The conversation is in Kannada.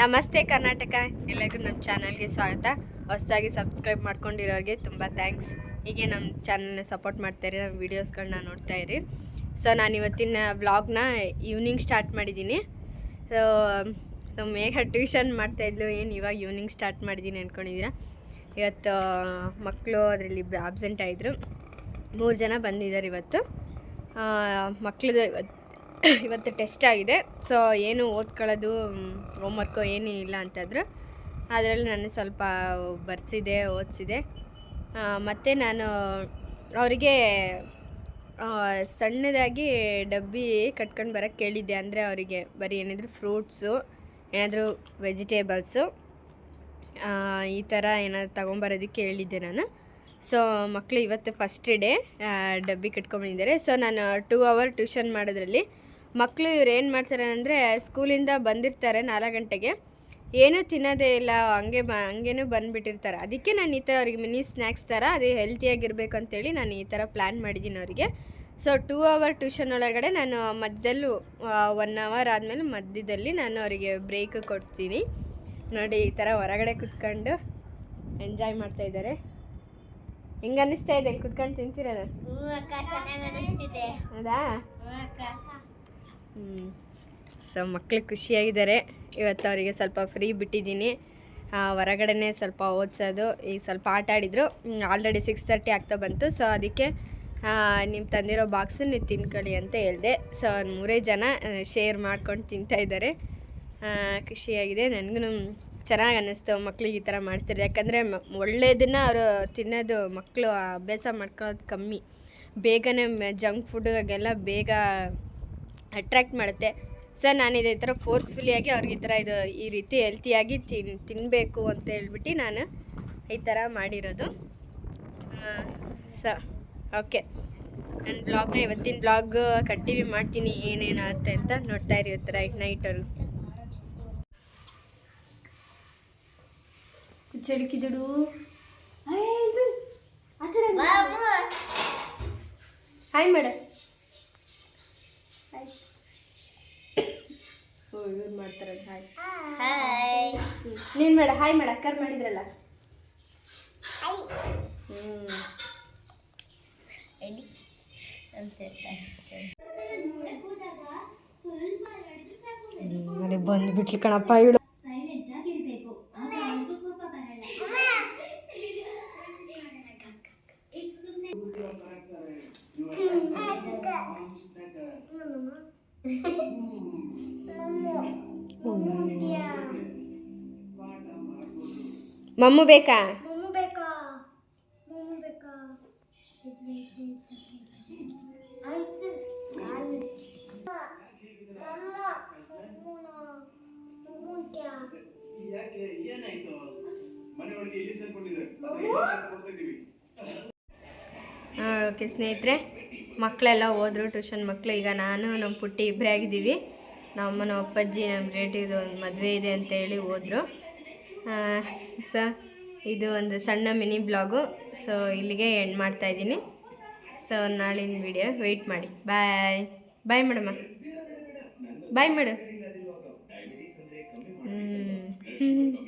ನಮಸ್ತೆ ಕರ್ನಾಟಕ ಎಲ್ಲರಿಗೂ ನಮ್ಮ ಚಾನಲ್ಗೆ ಸ್ವಾಗತ. ಹೊಸದಾಗಿ ಸಬ್ಸ್ಕ್ರೈಬ್ ಮಾಡ್ಕೊಂಡಿರೋರಿಗೆ ತುಂಬ ಥ್ಯಾಂಕ್ಸ್. ಹೀಗೆ ನಮ್ಮ ಚಾನಲ್ನ ಸಪೋರ್ಟ್ ಮಾಡ್ತಾಯಿರಿ ನಮ್ಮ ವೀಡಿಯೋಸ್ಗಳನ್ನ ನೋಡ್ತಾ ಇರಿ. ಸೊ ನಾನು ಇವತ್ತಿನ ವ್ಲಾಗ್ನ ಈವ್ನಿಂಗ್ ಸ್ಟಾರ್ಟ್ ಮಾಡಿದ್ದೀನಿ. ಸೊ ಸೊ ಮೇಘ ಟ್ಯೂಷನ್ ಮಾಡ್ತಾಯಿದ್ಲು ಏನು ಇವಾಗ ಈವ್ನಿಂಗ್ ಸ್ಟಾರ್ಟ್ ಮಾಡಿದ್ದೀನಿ ಅಂದ್ಕೊಂಡಿದ್ದೀರಾ ಇವತ್ತು ಮಕ್ಕಳು ಅದರಲ್ಲಿ ಆಬ್ಸೆಂಟ್ ಆಯಿದ್ರು. ಮೂರು ಜನ ಬಂದಿದ್ದಾರೆ ಇವತ್ತು. ಮಕ್ಕಳದು ಇವತ್ತು ಇವತ್ತು ಟೆಸ್ಟ್ ಆಗಿದೆ. ಸೊ ಏನು ಓದ್ಕೊಳ್ಳೋದು ಹೋಮ್ವರ್ಕು ಏನೂ ಇಲ್ಲ ಅಂತಂದ್ರೆ, ಅದರಲ್ಲಿ ನಾನು ಸ್ವಲ್ಪ ಬರ್ಸಿದೆ, ಓದಿಸಿದೆ. ಮತ್ತು ನಾನು ಅವರಿಗೆ ಸಣ್ಣದಾಗಿ ಡಬ್ಬಿ ಕಟ್ಕೊಂಡು ಬರೋಕ್ಕೆ ಕೇಳಿದ್ದೆ. ಅಂದರೆ ಅವರಿಗೆ ಬರೀ ಏನಿದ್ರು ಫ್ರೂಟ್ಸು ಏನಾದರೂ ವೆಜಿಟೇಬಲ್ಸು ಈ ಥರ ಏನಾದ್ರು ತೊಗೊಂಬರೋದಕ್ಕೆ ಹೇಳಿದ್ದೆ ನಾನು. ಸೊ ಮಕ್ಕಳು ಇವತ್ತು ಫಸ್ಟ್ ಡೇ ಡಬ್ಬಿ ಕಟ್ಕೊಂಬಂದಿದ್ದಾರೆ ಸೊ ನಾನು ಟೂ ಅವರ್ ಟ್ಯೂಷನ್ ಮಾಡೋದ್ರಲ್ಲಿ ಮಕ್ಕಳು ಇವ್ರು ಏನು ಮಾಡ್ತಾರೆ ಅಂದರೆ ಸ್ಕೂಲಿಂದ ಬಂದಿರ್ತಾರೆ ನಾಲ್ಕು ಗಂಟೆಗೆ. ಏನೂ ತಿನ್ನೋದೇ ಇಲ್ಲ ಹಂಗೆ ಬ ಹಂಗೇನೂ ಬಂದುಬಿಟ್ಟಿರ್ತಾರೆ. ಅದಕ್ಕೆ ನಾನು ಈ ಥರ ಅವ್ರಿಗೆ ಮಿನಿ ಸ್ನ್ಯಾಕ್ಸ್ ಥರ ಅದೇ ಹೆಲ್ತಿಯಾಗಿರ್ಬೇಕು ಅಂತೇಳಿ ನಾನು ಈ ಥರ ಪ್ಲ್ಯಾನ್ ಮಾಡಿದ್ದೀನಿ ಅವರಿಗೆ. ಸೊ ಟೂ ಅವರ್ ಟ್ಯೂಷನ್ ಒಳಗಡೆ ನಾನು ಮಧ್ಯದಲ್ಲೂ ಒನ್ ಅವರ್ ಆದಮೇಲೆ ಮಧ್ಯದಲ್ಲಿ ನಾನು ಅವರಿಗೆ ಬ್ರೇಕ್ ಕೊಡ್ತೀನಿ. ನೋಡಿ ಈ ಥರ ಹೊರಗಡೆ ಕುತ್ಕೊಂಡು ಎಂಜಾಯ್ ಮಾಡ್ತಾಯಿದ್ದಾರೆ ಹೆಂಗೆ ಅನ್ನಿಸ್ತಾ ಇದೆ ಇಲ್ಲಿ ಕುತ್ಕೊಂಡು ತಿಂತೀರ? ಹ್ಞೂ ಅಕ್ಕ ಚೆನ್ನಾಗಿ ಅನಿಸ್ತಿದೆ ಹೌದಾ? ಸೊ ಮಕ್ಳು ಖುಷಿಯಾಗಿದ್ದಾರೆ. ಇವತ್ತು ಅವರಿಗೆ ಸ್ವಲ್ಪ ಫ್ರೀ ಬಿಟ್ಟಿದ್ದೀನಿ. ಹೊರಗಡೆನೇ ಸ್ವಲ್ಪ ಓದಿಸೋದು. ಈಗ ಸ್ವಲ್ಪ ಆಟ ಆಡಿದರು. ಆಲ್ರೆಡಿ ಸಿಕ್ಸ್ ತರ್ಟಿ ಆಗ್ತಾ ಬಂತು. ಸೊ ಅದಕ್ಕೆ ನಿಮ್ಮ ತಂದಿರೋ ಬಾಕ್ಸು ನೀವು ತಿನ್ಕೊಳ್ಳಿ ಅಂತ ಹೇಳಿದೆ. ಸೊ ಮೂರೇ ಜನ ಶೇರ್ ಮಾಡ್ಕೊಂಡು ತಿಂತಾಯಿದ್ದಾರೆ ಖುಷಿಯಾಗಿದೆ. ನನಗೂ ಚೆನ್ನಾಗಿ ಅನ್ನಿಸ್ತು. ಮಕ್ಳಿಗೆ ಈ ಥರ ಮಾಡಿಸ್ತಾರೆ ಯಾಕಂದರೆ ಒಳ್ಳೆಯದನ್ನು ಅವರು ತಿನ್ನೋದು ಮಕ್ಕಳು ಅಭ್ಯಾಸ ಮಾಡ್ಕೊಳ್ಳೋದು ಕಮ್ಮಿ. ಬೇಗನೆ ಜಂಕ್ ಫುಡ್ಗೆಲ್ಲ ಬೇಗ ಅಟ್ರ್ಯಾಕ್ಟ್ ಮಾಡುತ್ತೆ. ಸರ್ ನಾನು ಇದೇ ಥರ ಫೋರ್ಸ್ಫುಲಿಯಾಗಿ ಅವ್ರಿಗೆ ಈ ಥರ ಇದು ಈ ರೀತಿ ಹೆಲ್ತಿಯಾಗಿ ತಿನ್ ತಿನ್ನಬೇಕು ಅಂತ ಹೇಳ್ಬಿಟ್ಟು ನಾನು ಈ ಥರ ಮಾಡಿರೋದು. ಸ ಓಕೆ. ನನ್ನ ಬ್ಲಾಗ್ನ ಇವತ್ತಿನ ಬ್ಲಾಗ್ ಕಂಟಿನ್ಯೂ ಮಾಡ್ತೀನಿ ಏನೇನಾಗುತ್ತೆ ಅಂತ ನೋಡ್ತಾ ಇರಿ ಇವತ್ತು ರೈಟ್ ನೈಟರು ಚಳಿಕಿದಡು ಹಾಯ್ ಮೇಡಮ್ ಓ ಇವ್ರು ಮಾಡ್ತಾರೆ. ಹಾಯ್ ಹಾಯ್ ನೀನು ಮೇಡ ಹಾಯ್ ಮೇಡ ಅಕ್ಕರ್ ಮಾಡಿದ್ರಲ್ಲ. ಹ್ಞೂ ರೆಡಿ ಅಂತ ಮನೆ ಬಂದ್ಬಿಟ್ಲಿ ಕಣಪ್ಪ ಇವಳು ಮತ್ತೆ ಬೇಕಾ. ಓಕೆ ಸ್ನೇಹಿತರೆ. ಮಕ್ಕಳೆಲ್ಲ ಹೋದ್ರು, ಟ್ಯೂಷನ್ ಮಕ್ಕಳು ಈಗ ನಾನು, ನಮ್ಮ ಪುಟ್ಟಿ ಇಬ್ಬರೇ ಆಗಿದ್ದೀವಿ. ನಮ್ಮ ಅಮ್ಮನ, ಅಪ್ಪಾಜಿ, ನಮ್ಮ ರೇಟಿದು ಒಂದು ಮದುವೆ ಇದೆ ಅಂತ ಹೇಳಿ ಹೋದರು. ಸ ಇದು ಒಂದು ಸಣ್ಣ ಮಿನಿ ಬ್ಲಾಗು. ಸೊ ಇಲ್ಲಿಗೆ ಎಂಡ್ ಮಾಡ್ತಾಯಿದ್ದೀನಿ ಸೊ ನಾಳಿನ ವಿಡಿಯೋ ವೆಯ್ಟ್ ಮಾಡಿ. ಬಾಯ್ ಬಾಯ್ ಮೇಡಮ್ಮ ಬಾಯ್ ಮೇಡಮ್ ಹ್ಞೂ